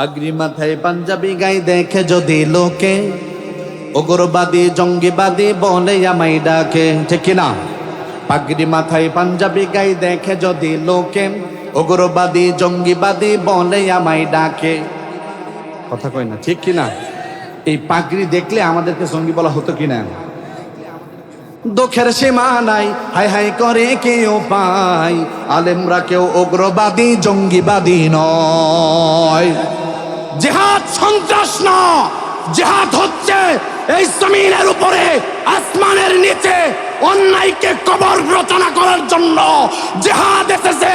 পাগড়ি মাথায় পাঞ্জাবি গাই দেখে যদি লোকে উগ্রবাদী জঙ্গিবাদী বলে আমায় ডাকে, ঠিক না পাগড়ি মাথায় পাঞ্জাবি গাই দেখে যদি লোকে উগ্রবাদী জঙ্গিবাদী বলে আমায় ডাকে। কথা কয় না, ঠিক কিনা? এই পাগড়ি দেখলে আমাদেরকে জঙ্গি বলা হতো কিনা? দুঃখের সীমা নাই, হাই হাই করে কেউ পাই আলেমরা কেউ উগ্রবাদী জঙ্গিবাদী নয়। জেহাদ সন্ত্রাস না। জেহাদ হচ্ছে এই জমিনের উপরে, আসমানের নিচে অন্যায়কে কবর রচনা করার জন্য। জেহাদ এসেছে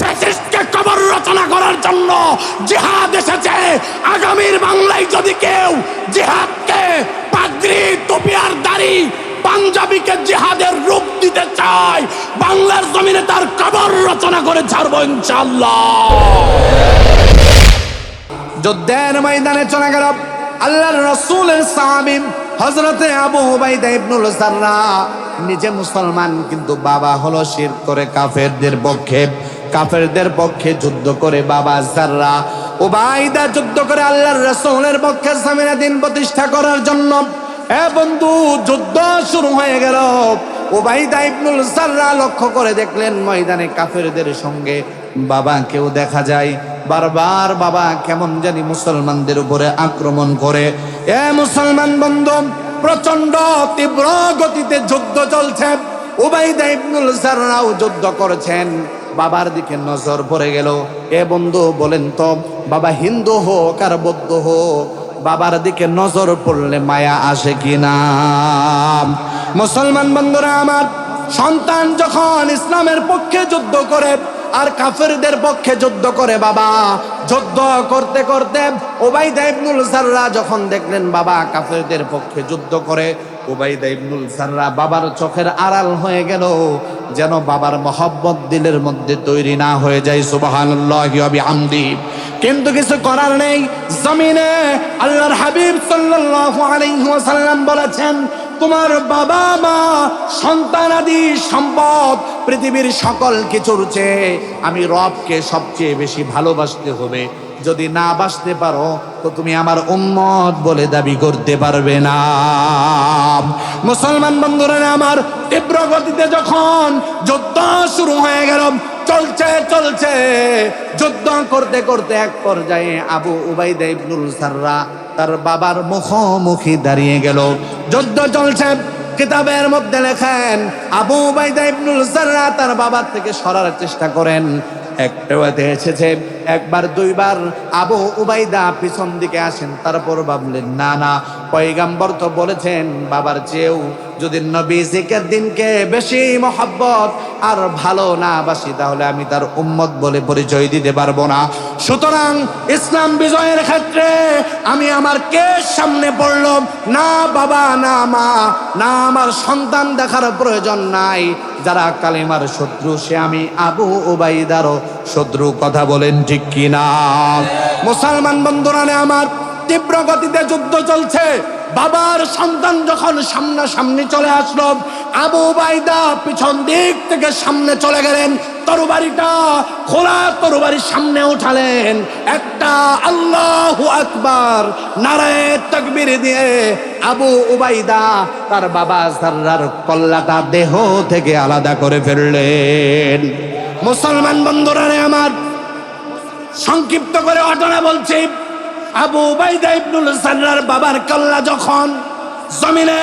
ফ্যাসিস্টকে কবর রচনা করার জন্য। জেহাদ এসেছে আগামীর বাংলায় যদি কেউ জেহাদকে পাগড়ি টুপি আর দাড়ি পাঞ্জাবিকে জেহাদের রূপ দিতে চায়, বাংলার জমিনে তার কবর রচনা করে ছাড়বো ইনশাল্লাহ যুদ্ধের ময়দানে চলে গেল আল্লাহর রসুলের সাহাবী হজরতে আবু উবাইদা ইবনুল সাররা নিজে মুসলমান, কিন্তু বাবা হলো শির করে কাফেরদের পক্ষে। কাফেরদের পক্ষে যুদ্ধ করে বাবা সাররা উবাইদা যুদ্ধ করে আল্লাহর রসুলের পক্ষে সামিনা দিন প্রতিষ্ঠা করার জন্য। এ বন্ধু, যুদ্ধ শুরু হয়ে গেল। ওবাইদা ইবনুল সাররা লক্ষ্য করে দেখলেন ময়দানে কাফেরদের সঙ্গে বাবা কেউ দেখা যায়। বারবার বাবা কেমন জানি মুসলমানদের উপরে আক্রমণ করে। এ মুসলমান বন্ধু প্রচণ্ড তীব্র গতিতে যুদ্ধ চলছে। উবাইদা ইবনুল সাররাও যুদ্ধ করেছেন। বাবার দিকে নজর পড়ে গেল। এ বন্ধু বলেন তো, বাবা হিন্দু হোক আর বৌদ্ধ হোক, বাবার দিকে নজর পড়লে মায়া আসে কিনা মুসলমান বন্ধুরা আমার, সন্তান যখন ইসলামের পক্ষে যুদ্ধ করে আর কাফেরদের পক্ষে যুদ্ধ করে বাবা। যুদ্ধ করতে করতে ওবাইদা ইবনুল সাররা যখন দেখলেন বাবা কাফেরদের পক্ষে যুদ্ধ করে ওবাইদা ইবনুল সাররা বাবার চোখের আড়াল হয়ে গেল, যেন বাবার মহব্বত দিলের মধ্যে তৈরি না হয়ে যায়, সুবহানাল্লাহি কিন্তু কিছু করার নেই। জমিনে আল্লাহর হাবিব সাল্লাল্লাহু আলাইহি ওয়াসাল্লাম বলেছেন তোমার বাবা মা সন্তানাদি সম্পদ, পৃথিবীর সকল কিছুর চেয়ে আমি রবকে সবচেয়ে বেশি ভালোবাসতে হবে। যদি না বাসতে পারো, তো তুমি আমার উম্মত বলে দাবি করতে পারবে না। মুসলমান বন্ধুরা, আমার তীব্র গতিতে যখন যুদ্ধ শুরু হয়ে গেল, চলছে চলছে, যুদ্ধ করতে করতে এক পর্যায়ে আবু উবাইদা ইবনুল সাররা তার বাবার মুখোমুখি দাঁড়িয়ে গেল। যুদ্ধ চলছে। কিতাবের মধ্যে লেখেন, আবু বাইদা ইবনুল সাররা তার বাবার থেকে সরার চেষ্টা করেন। একটা এসেছে একবার, দুইবার আবু উবাইদা পিছন দিকে আসেন, তারপর ভাবলেন, না না। পয়গাম্বর তো বলেছেন, বাবার চেয়েও যদি নবী জিকের দিনকে বেশি মহব্বত আর ভালো না বাসি, তাহলে আমি তার উম্মত বলে পরিচয় দিতে পারব না। সুতরাং ইসলাম বিজয়ের ক্ষেত্রে আমি আমার কে সামনে পড়ল না বাবা, না মা, না আমার সন্তান দেখার প্রয়োজন নাই। যারা কালিমার শত্রু, সে আমি আবু ওবাইদারও শত্রু কথা বলেন ঠিক কিনা? মুসলমান বন্ধুরা, আমার তীব্র গতিতে যুদ্ধ চলছে। বাবার সন্তান যখন সামনাসামনি চলে আসলো, আবু বাইদা পিছন দিক থেকে সামনে চলে গেলেন, তরবারিটা, খোলা তরবারির সামনে উঠালেন। একটা আল্লাহ আকবার নারায় তকবির দিয়ে আবু উবাইদা তার বাবা সার্রার কল্লাটা দেহ থেকে আলাদা করে ফেললেন। মুসলমান বন্ধুরা আমার, সংক্ষিপ্ত করে ঘটনা বলছি। আবু উবাইদা ইবনুল সাররার বাবার কল্লা যখন জমিনে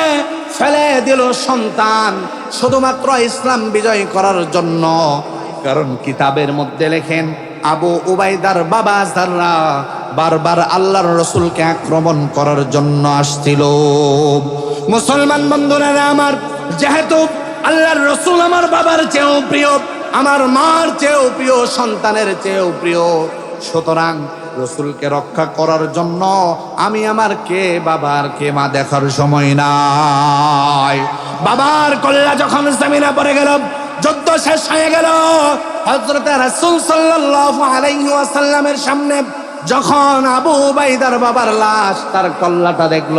ফেলে দিল সন্তান, শুধুমাত্র ইসলাম বিজয় করার জন্য, কারণ কিতাবের মধ্যে লেখেন, আবু উবাইদার বাবা সাররা বারবার আল্লাহর রসুলকে আক্রমণ করার জন্য আসছিল। মুসলমান বন্ধুরা, আমার যেহেতু আল্লাহর রসুল আমার বাবার চেয়েও প্রিয়, আমার মার চেয়েও প্রিয়, সন্তানের চেয়েও প্রিয়, সুতরাং রসুলকে রক্ষা করার জন্য আমি আমার কে বাবার কে মা দেখার সময় নাই। বাবার কল্লা যখন জমিনে পড়ে গেল, যুদ্ধ শেষ হয়ে গেল হজরত রাসূল সাল্লাল্লাহু আলাইহি ওয়াসাল্লামের সামনে যখন আবু বাইদার বাবার লাশ তার কল্লাটা দেখল,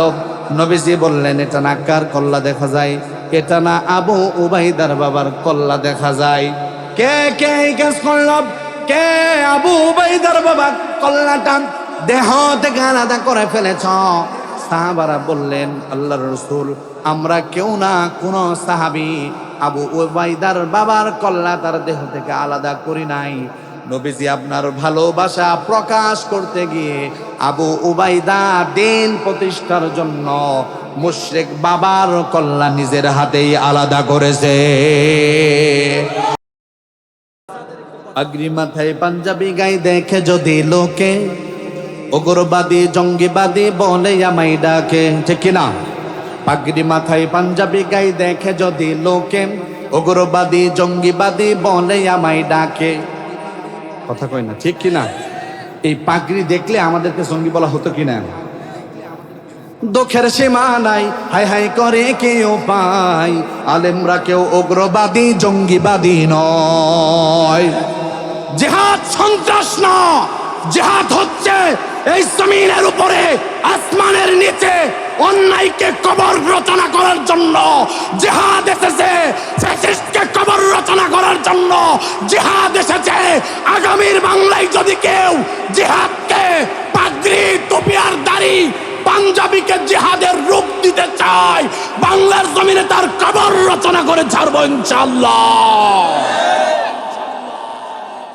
নবীজি বললেন, এটা না কার কল্লা দেখা যায়? এটা না আবু উবাইদার বাবার কল্লা দেখা যায়। কে কে এই কাজ করল? কে আবু উবাইদার বাবা কল্লাটা দেহ থেকে আলাদা করে ফেলেছ? সাহাবারা বললেন আল্লাহ রসুল, আমরা কেউ না, কোন সাহাবি আবু ওবাইদার বাবার কল্লা তার দেহ থেকে আলাদা করি নাই। নবীজি আপনার ভালোবাসা প্রকাশ করতে গিয়ে আবু উবাইদা দিন প্রতিষ্ঠার জন্য মুশরিক বাবার কল্লা নিজের হাতেই আলাদা করেছে। আগ্রি মাথায় পাঞ্জাবি গাই দেখে যদি লোকে উগ্রবাদী জঙ্গিবাদী বলে আমাই ডাকে, ঠিক কিনা? পাগড়ি মাথায় পাঞ্জাবি গাই দেখে যদি লোকে উগ্রবাদী জঙ্গিবাদী বলে আমাই ডাকে। কথা কই না, ঠিক কিনা? এই পাগড়ি দেখলে আমাদেরকে জঙ্গি বলা হতো কিনা? দুঃখের সীমা নাই হাই হাই করে কেউ পাই আলেমরা কেউ উগ্রবাদী জঙ্গিবাদী নয়। জেহাদ সন্ত্রাস না। জেহাদ হচ্ছে এই জমিনের উপরে, আসমানের নিচে অন্যায়কে কবর রচনা করার জন্য। জেহাদ এসেছে ফ্যাসিস্টকে কবর রচনা করার জন্য। জেহাদ এসেছে আগামীর বাংলায় যদি কেউ জেহাদকে পাগড়ি টুপি আর দাড়ি পাঞ্জাবিকে জিহাদের রূপ দিতে চায়, বাংলার জমিনে তার কবর রচনা করে ছাড়বো ইনশাল্লাহ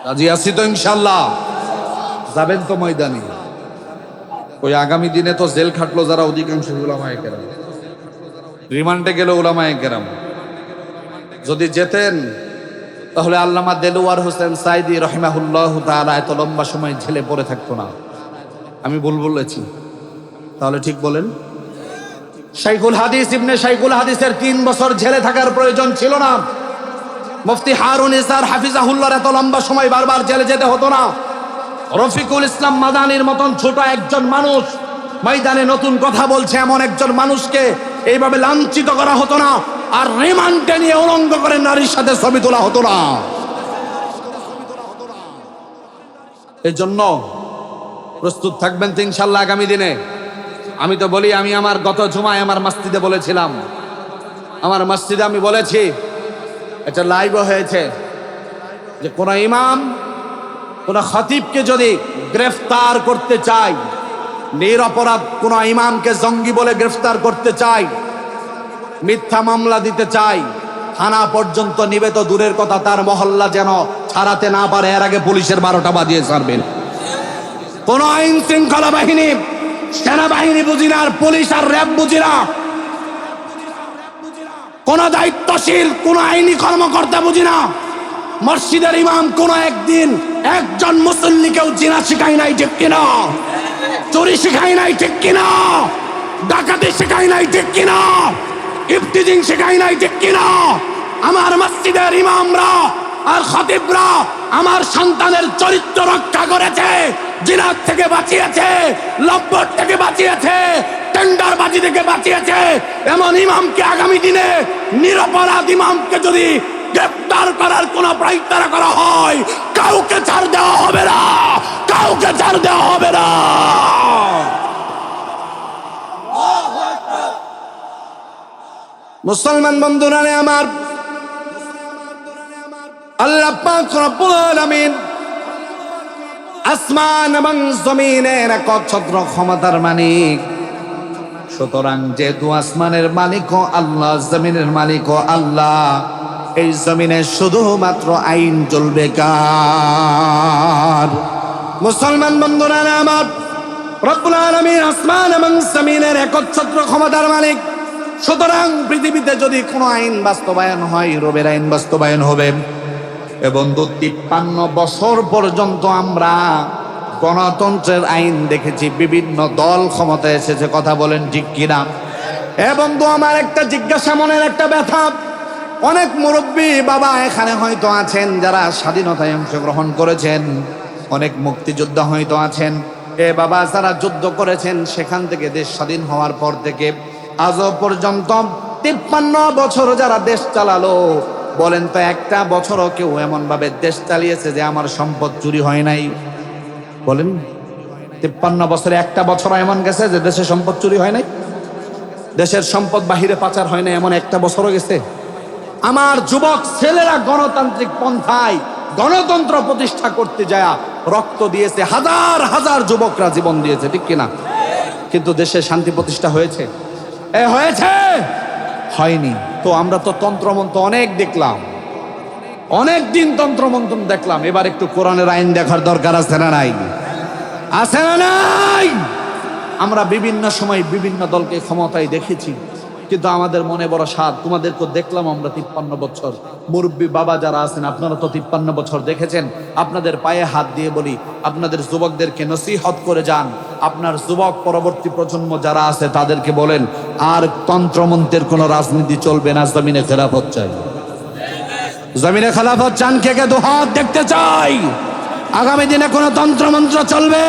রাজি আছি তো ইনশাল্লাহ যাবেন তো ময়দানে। ওই আগামী দিনে তো জেল খাটলো যারা অধিকাংশ ওলামায় কেরাম। রিমান্ডে গেল ওলামায় কেরাম। যদি যেতেন, তাহলে আল্লামা দেলোয়ার হোসেন সাইদি রহিমাহুল্লাহ তাআলা এত লম্বা সময় ঝেলে পড়ে থাকতো না। আমি ভুল বলেছি। তাহলে ঠিক বলেন। শাইখুল হাদিস ইবনে শাইখুল হাদিসের তিন বছর ঝেলে থাকার প্রয়োজন ছিল না। মুফতি হারুন ইসার হাফিজাহুল্লার এত লম্বা সময় বারবার জেলে যেতে হতো না। রফিকুল ইসলাম মাদানির মতন ছোট একজন মানুষ ময়দানে নতুন কথা বলছে এমন একজন মানুষকে এইভাবে লাঞ্ছিত করা হতো না আর রিমান্ডে নিয়ে উলঙ্গ করে নারীর সাথে ছবি তোলা হতো না। এই জন্য প্রস্তুত থাকবেন তো ইনশাল্লাহ আগামী দিনে। আমি তো বলি, আমি আমার গত জুমায় আমার মসজিদে বলেছিলাম। আমার মসজিদে আমি বলেছি এটা লাইভও হয়েছে। যে কোন ইমাম, কোন খতিবকে যদি গ্রেফতার করতে চাই নিরপরাধ কোন ইমামকে জঙ্গি বলে গ্রেফতার করতে চাই মিথ্যা মামলা দিতে চাই থানা পর্যন্ত নিবে তো দূরের কথা তার মহল্লা যেন ছাড়াতে না পারে, এর আগে পুলিশের বারোটা বাজিয়ে ছাড়বেন। কোন আইন শৃঙ্খলা বাহিনী, সেনাবাহিনী বুঝি না আর পুলিশ আর র্যাব বুঝি না। কোন দায়িত্বশীল, কোন আইনি কর্মকর্তা বুঝি না। মসজিদের ইমাম কোন একদিন একজন মুসল্লিকেও জিনা শিখাই নাই, ঠিক কিনা? চুরি শিখাই নাই, ঠিক কিনা? ডাকাতি শিখাই নাই, ঠিক কিনা? ইফতিজিং শিখাই নাই, ঠিক কিনা? আমার মসজিদের ইমামরা আর খতিবরা আমার সন্তানের চরিত্র রক্ষা করেছে জিনার থেকে বাঁচিয়েছে লব্বর থেকে বাঁচিয়েছে টেন্ডার বাজি থেকে বাঁচিয়েছে। এমন ইমামকে আগামী দিনে নিরপরাধ ইমামকে যদি গ্রেপ্তার করার কোন প্রায়তারা করা হয়, কাউকে ছাড় দেওয়া হবে না, কাউকে ছাড় দেওয়া হবে না। মুসলমান বন্ধুরা আমার, আল্লাহ পাক রব্বুল আলামিন আসমান এবং জমিনের একচ্ছত্র ক্ষমতার মালিক। সুতরাং যেহেতু আসমানের মালিক আল্লাহ, জমিনের মালিক আল্লাহ, এই জমিনে শুধুমাত্র আইন চলবে কার? মুসলমান বন্ধুরা আমার, রব্বুল আলামিন আসমান এবং জমিনের একচ্ছত্র ক্ষমতার মালিক। সুতরাং পৃথিবীতে যদি কোনো আইন বাস্তবায়ন হয়, রবের আইন বাস্তবায়ন হবে। এবং দু তিপ্পান্ন বছর পর্যন্ত আমরা গণতন্ত্রের আইন দেখেছি, বিভিন্ন দল ক্ষমতায় এসেছে, কথা বলেন ঠিক কিনা। এ বন্ধু, আমার একটা জিজ্ঞাসা, মনের একটা ব্যথা। অনেক মুরব্বী বাবা এখানে হয়তো আছেন, যারা স্বাধীনতায় অংশগ্রহণ করেছেন। অনেক মুক্তিযোদ্ধা হয়তো আছেন। এ বাবা, যারা যুদ্ধ করেছেন, সেখান থেকে দেশ স্বাধীন হওয়ার পর থেকে আজও পর্যন্ত তিপ্পান্ন বছর যারা দেশ চালালো, বলেন তো একটা বছরও কেউ এমন ভাবে দেশ চালিয়েছে যে আমার সম্পদ চুরি হয় নাই। বলেন তিপ্পান্ন বছরে একটা বছর এমন গেছে যে দেশের সম্পদ চুরি হয় নাই। দেশের সম্পদ বাহিরে পাচার হয় না এমন একটা বছরও গেছে। আমার যুবক ছেলেরা গণতান্ত্রিক পন্থায় গণতন্ত্র প্রতিষ্ঠা করতে যায়, রক্ত দিয়েছে, হাজার হাজার যুবকরা জীবন দিয়েছে, ঠিক কিনা? কিন্তু দেশে শান্তি প্রতিষ্ঠা হয়েছে। এ হয়েছে! হয়নি। তো আমরা তো তন্ত্রমন্ত্র অনেক দেখলাম। অনেক দিন তন্ত্রমন্ত্র দেখলাম, এবার একটু কোরআনের আইন দেখার দরকার আছে না নাই? আছে না নাই? আমরা বিভিন্ন সময় বিভিন্ন দলকে ক্ষমতায় দেখেছি, কিন্তু আমাদের মনে বড় স্বাদ তোমাদেরকে দেখলাম আমরা তিপ্পান্ন বছর। মুরব্বী বাবা যারা আছেন, আপনারা তো তিপ্পান্ন বছর দেখেছেন। আপনাদের পায়ে হাত দিয়ে বলি, আপনাদের যুবকদেরকে নসিহত করে যান। আপনার যুবক পরবর্তী প্রজন্ম যারা আছে, তাদেরকে বলেন, আর তন্ত্রমন্ত্রের কোনো রাজনীতি চলবে না, জমিনে খেলাফত চাই। জমিনে খেলাফত চান কে কে দুহাত দেখতে চাই। আগামী দিনে কোন তন্ত্রমন্ত্র চলবে?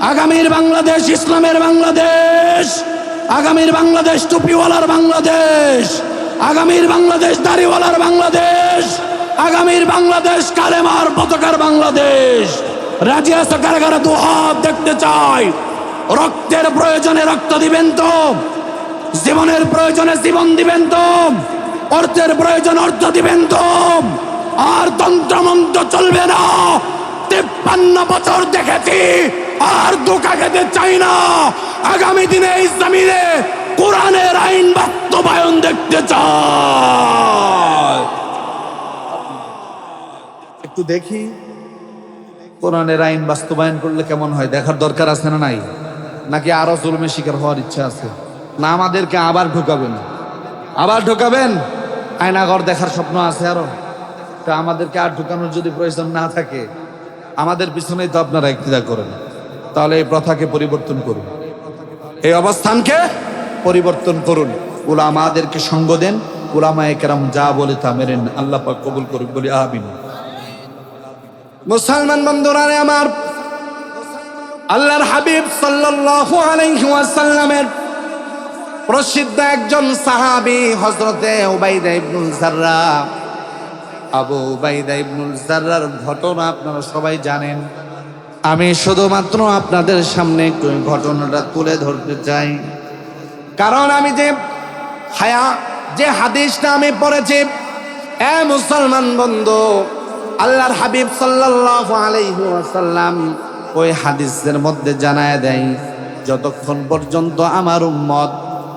আগামীর বাংলাদেশ ইসলামের বাংলাদেশ, আগামীর বাংলাদেশ টুপিওয়ালার বাংলাদেশ, আগামীর বাংলাদেশ দাড়িওয়ালার বাংলাদেশ, আগামীর বাংলাদেশ কালেমার পতাকার বাংলাদেশ। রাজি আছে কারা কারা দুহাত দেখতে চাই? রক্তের প্রয়োজনে রক্ত দিবেন তো? জীবনের প্রয়োজনে জীবন দিবেন তো? অর্থের প্রয়োজন, অর্থ দিবেন তো আর তন্ত্রমন্ত্র চলবে না। তিপ্পান্ন বছর দেখেছি, আর ধোকা খেতে চাই না। আগামী দিনে জমিনে কোরআনের আইন বাস্তবায়ন দেখতে চাই। একটু দেখি, কোরআনের আইন বাস্তবায়ন করলে কেমন হয়? দেখার দরকার আছে না নাই? নাকি আরও জুলমে শিকার হওয়ার ইচ্ছা আছে? না আমাদেরকে আবার ঢুকাবেন। আবার ঢুকাবেন? আয়নাঘর দেখার স্বপ্ন আছে আরও। তা আমাদেরকে আর ঢুকানোর যদি প্রয়োজন না থাকে, আমাদের পিছনেই তো আপনারা ইক্তিদা করেন। তাহলে এই প্রথাকে পরিবর্তন করুন। এই অবস্থানকে পরিবর্তন করুন। উলামাদেরকে সঙ্গ দেন। উলামায়ে কেরাম যা বলে তা মেরেন আল্লাহ পাক কবুল করুন বলি আমিন। মুসলমান বন্ধুরা রে আমার আল্লাহর হাবিব সাল্লাল্লাহু আলাইহি ওয়াসাল্লামের প্রসিদ্ধ একজন সাহাবী হযরতে উবাইদা ইবনুল জাররা। আবু উবাইদা ইবনুল জাররার ঘটনা আপনারা সবাই জানেন। আমি শুধুমাত্র আপনাদের সামনে ঘটনাটা তুলে ধরতে চাই। কারণ আমি যে হায়া, যে হাদিসটা আমি পড়েছি, এ মুসলমান বন্ধু, আল্লাহর হাবিব সাল্লাল্লাহু আলাইহি ওয়াসাল্লাম ওই হাদিসের মধ্যে জানায় দেয়, যতক্ষণ পর্যন্ত আমার উম্মত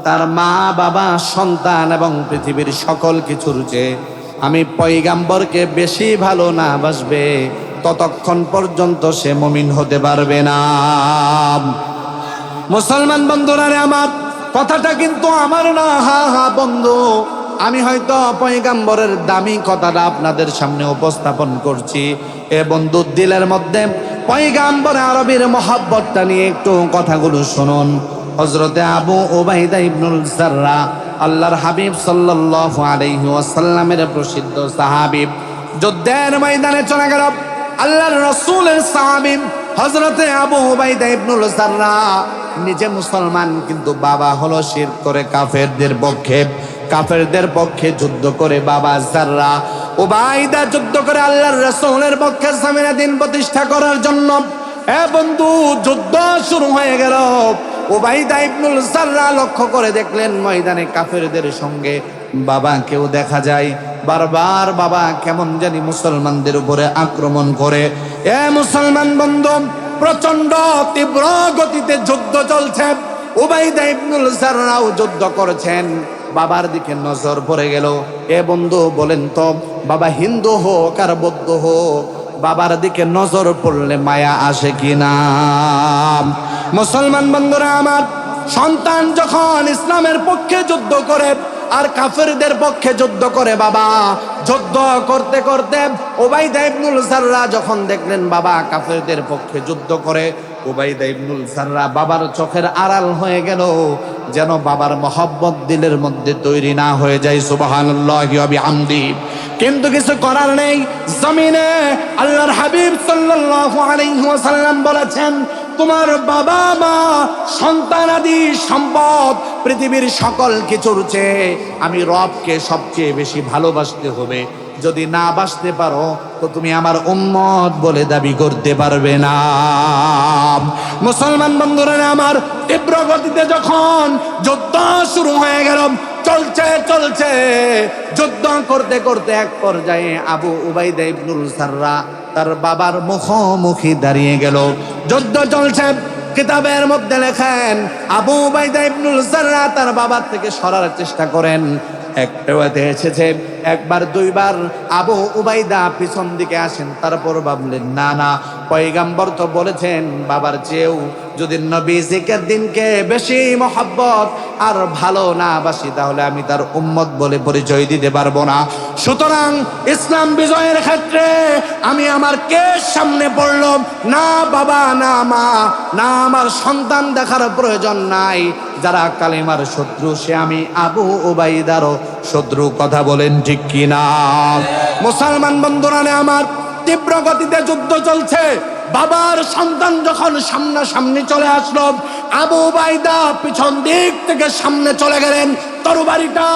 তার মা, বাবা, সন্তান এবং পৃথিবীর সকল কিছুর চেয়ে আমি পৈগাম্বরকে বেশি ভালো না বাসবে। ততক্ষণ পর্যন্ত সে মমিন হতে পারবে না। মুসলমান বন্ধুরা আমার কথাটা কিন্তু আমার না, হা হা, বন্ধু। আমি হয়তো পয়গাম্বরের দামি কথাটা আপনাদের সামনে উপস্থাপন করছি। এ বন্ধু, দিলের মধ্যে পয়গাম্বর আরবির মহাব্বতটা নিয়ে একটু কথাগুলো শুনুন। হজরতে আবু ওবাইদা ইবনুল জাররা আল্লাহর হাবিব সাল্লাল্লাহু আলাইহি ওয়াসাল্লামের প্রসিদ্ধ সাহাবী। যুদ্ধের ময়দানে চলে গেল আল্লাহর রসুলের সাহাবী হজরতে আবু ওবাইদা ইবনুল জাররা নিজে মুসলমান, কিন্তু বাবা হলো শির করে কাফেরদের পক্ষে। কাফেরদের পক্ষে যুদ্ধ করে বাবা জাররা ওবাইদা যুদ্ধ করে আল্লাহর রসুলের পক্ষে সামিনা দিন প্রতিষ্ঠা করার জন্য। এ বন্ধু, যুদ্ধ শুরু হয়ে গেল। ওবাইদা ইবনুল জাররা লক্ষ্য করে দেখলেন ময়দানে কাফেরদের সঙ্গে বাবাকেও দেখা যায়। বারবার বাবা কেমন জানি মুসলমানদের উপরে আক্রমণ করে। এ মুসলমান বন্ধু প্রচণ্ড তীব্র গতিতে যুদ্ধ চলছে। উবাইদা ইবনুল জাররাও যুদ্ধ করেছেন। বাবার দিকে নজর পড়ে গেল। এ বন্ধু বলেন তো, বাবা হিন্দু হোক আর বৌদ্ধ হোক, বাবার দিকে নজর পড়লে মায়া আসে কিনা মুসলমান বন্ধুরা আমার, সন্তান যখন ইসলামের পক্ষে যুদ্ধ করে আর কাফেরদের পক্ষে যুদ্ধ করে বাবা, যুদ্ধ করতে করতে ওবাইদা ইবনুল সাররা যখন দেখলেন বাবা কাফেরদের পক্ষে যুদ্ধ করে ওবাইদা ইবনুল সাররা বাবার চোখের আড়াল হয়ে গেল, যেন বাবার মহব্বত দিলের মধ্যে তৈরি না হয়ে যায়, সুবহানাল্লাহি ওয়া বিহামদি। কিন্তু কিছু করার নেই, জমিনে আল্লাহর হাবিব সাল্লাল্লাহু আলাইহি ওয়াসাল্লাম বলেছেন তোমার বাবা মা সন্তানাদি সম্পদ, পৃথিবীর সকল কিছুর চেয়ে আমি রবকে সবচেয়ে বেশি ভালোবাসতে হবে। যদি না বাসতে পারো, তো তুমি আমার উম্মত বলে দাবি করতে পারবে না। মুসলমান বন্ধুরা, আমার তীব্র গতিতে যখন যুদ্ধ শুরু হয়ে গেল, চলছে চলছে। যুদ্ধ করতে করতে এক পর্যায়ে আবু উবাইদা ইবনুল সাররা তার বাবার মুখোমুখি দাঁড়িয়ে গেল। যুদ্ধ চলছে। কিতাবের মধ্যে লেখেন, আবু বাইদা ইবনুল সাররা তার বাবার থেকে সরার চেষ্টা করেন। একটাতে এসেছে, একবার, দুইবার আবু উবাইদা পিছন দিকে আসেন, তারপর ভাবলেন, না না। পয়গাম্বর তো বলেছেন, বাবার চেয়েও যদি নবী জিকের দিনকে বেশি মহাব্বত আর ভালো না বাসি, তাহলে আমি তার উম্মত বলে পরিচয় দিতে পারব না। সুতরাং ইসলাম বিজয়ের ক্ষেত্রে আমি আমার কে সামনে পড়লাম? না বাবা, না মা, না আমার সন্তান দেখার প্রয়োজন নাই। যারা কালিমার শত্রু, সে আমি আবু ওবাইদারও শত্রু, কথা বলেন ঠিক কিনা? মুসলমান বন্ধুরা, আমার তীব্র গতিতে যুদ্ধ চলছে। বাবার সন্তান যখন সামনাসামনি চলে আসলো, আবু বাইদা পিছন দিক থেকে সামনে চলে গেলেন, তরবারিটা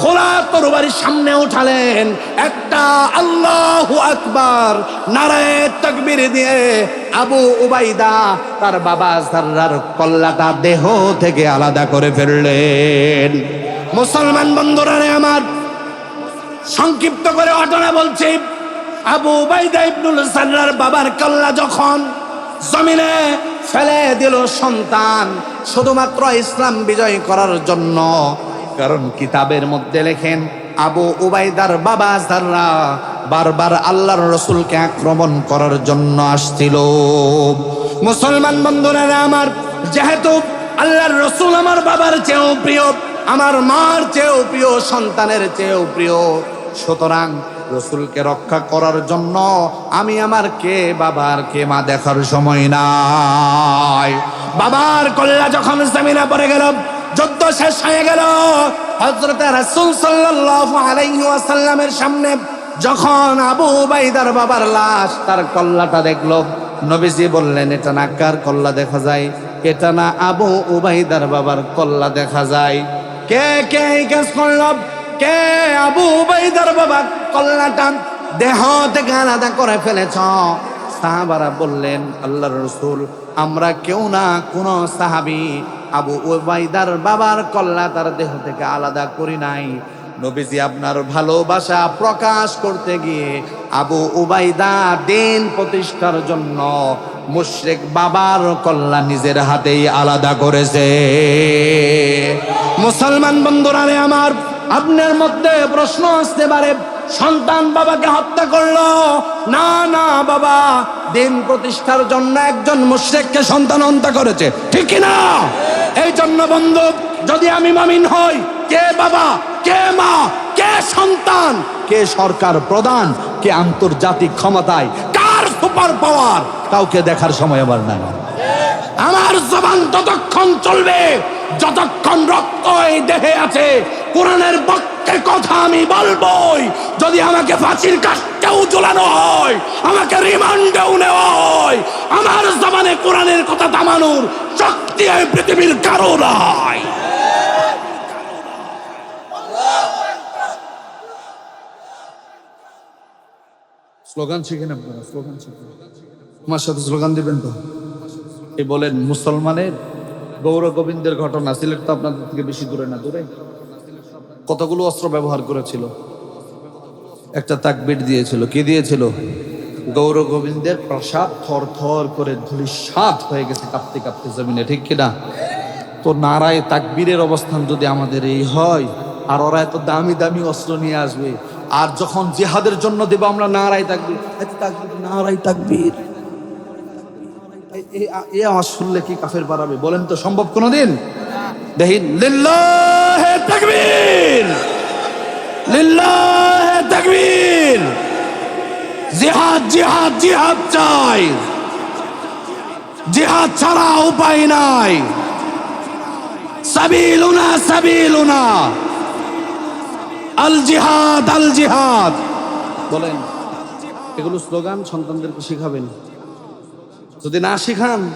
খোলা তরবারির সামনে উঠালেন। একটা আল্লাহ আকবার নারায় তকবির দিয়ে আবু উবাইদা তার বাবা সার্রার কল্লাটা দেহ থেকে আলাদা করে ফেললেন। মুসলমান বন্ধুরা আমার, সংক্ষিপ্ত করে ঘটনা বলছি আবু বাইদা ইবনুল সাল্লার বাবার কল্লা যখন জমিনে ফেলে দিল সন্তান, শুধুমাত্র ইসলাম বিজয় করার জন্য, কারণ কিতাবের মধ্যে লেখেন, আবু উবাইদার বাবা সাররা বারবার আল্লাহর রসুলকে আক্রমণ করার জন্য আসছিল। মুসলমান বন্ধুরা, আমার যেহেতু আল্লাহর রসুল আমার বাবার চেয়েও প্রিয়, আমার মার চেয়েও প্রিয়, সন্তানের চেয়েও প্রিয়, সুতরাং রসুলকে রক্ষা করার জন্য আমি আমার কে বাবার কে মা দেখার সময় নাই। বাবার কল্লা যখন জামিনা পড়ে গেল, যুদ্ধ শেষ হয়ে গেল হজরত রাসূল সাল্লাল্লাহু আলাইহি ওয়াসাল্লামের সামনে যখন আবু বাইদার বাবার লাশ তার কল্লাটা দেখল, নবীজি বললেন, এটা না কার কল্লা দেখা যায়? এটা না আবু উবাইদার বাবার কল্লা দেখা যায়? কে কে এই কাজ করল? কে আবু উবাইদার বাবা কল্লাটা দেহ থেকে আলাদা করে ফেলেছ। সাহাবারা বললেন, আল্লাহ রসুল, আমরা কেউ না, কোন সাহাবি আবু উবাইদার বাবার কল্লা তার দেহ থেকে আলাদা করি নাই। নবীজি আপনার ভালোবাসা প্রকাশ করতে গিয়ে আবু উবাইদা দিন প্রতিষ্ঠার জন্য মুশরিক বাবার কল্লা নিজের হাতেই আলাদা করেছে। মুসলমান বন্ধুরা আমার আপনার মধ্যে প্রশ্ন আসতে পারে সন্তান বাবাকে হত্যা করল। না না, বাবা, দিন প্রতিষ্ঠার জন্য একজন মুশরিককে সন্তান হত্যা করেছে। ঠিক না এই জন্য বন্ধু, যদি আমি মামিন হই, কে বাবা, কে মা, কে সন্তান, কে সরকার প্রধান, কে আন্তর্জাতিক ক্ষমতায়, কার সুপার পাওয়ার, কাউকে দেখার সময় আমার নাই। আমার জবান ততক্ষণ চলবে, যতক্ষণ রক্ত এই দেহে আছে, কোরআনের পক্ষে কথা আমি বলবই। যদি আমাকে ফাঁসির কাজটাও ঝোলানো হয়, আমাকে রিমান্ডেও নেওয়া হয়, আমার জবানে কোরআনের কথা থামানোর শক্তি এই পৃথিবীর কারও নাই। স্লোগান শিখেন আপনারা, স্লোগান শিখেন। আমার সাথে স্লোগান দিবেন তো? এই বলেন, মুসলমানের গৌর গোবিন্দের ঘটনা, সিলেট তো আপনাদের থেকে বেশি দূরে না, দূরে? কতগুলো অস্ত্র ব্যবহার করেছিল? একটা তাকবির দিয়েছিল। কি দিয়েছিল? গৌর গোবিন্দের প্রসাদ থর থর করে ধুলিসাত হয়ে গেছে কাঁপতে কাঁপতে জমিনে, ঠিক কিনা তো নারায় তাকবীরের অবস্থান যদি আমাদের এই হয়, আর ওরা এত দামি দামি অস্ত্র নিয়ে আসবে, আর যখন জিহাদের জন্য দেব আমরা নারায় তাকবীর তাকবীর, নারায় তাকবীর। এই আওয়াজ শুনলে কি কাফের বাড়াবে? বলেন তো, সম্ভব কোনোদিন? দেখি লিল্লাহে জিহাদ জিহাদ জিহাদ চাই। জিহাদ ছাড়া উপায় নাই। সাবিলুনা সাবিলুনা। আল জিহাদ আল জিহাদ। বলেন, এগুলো স্লোগান সন্তানদেরকে শিখাবেন। যদি না শিখান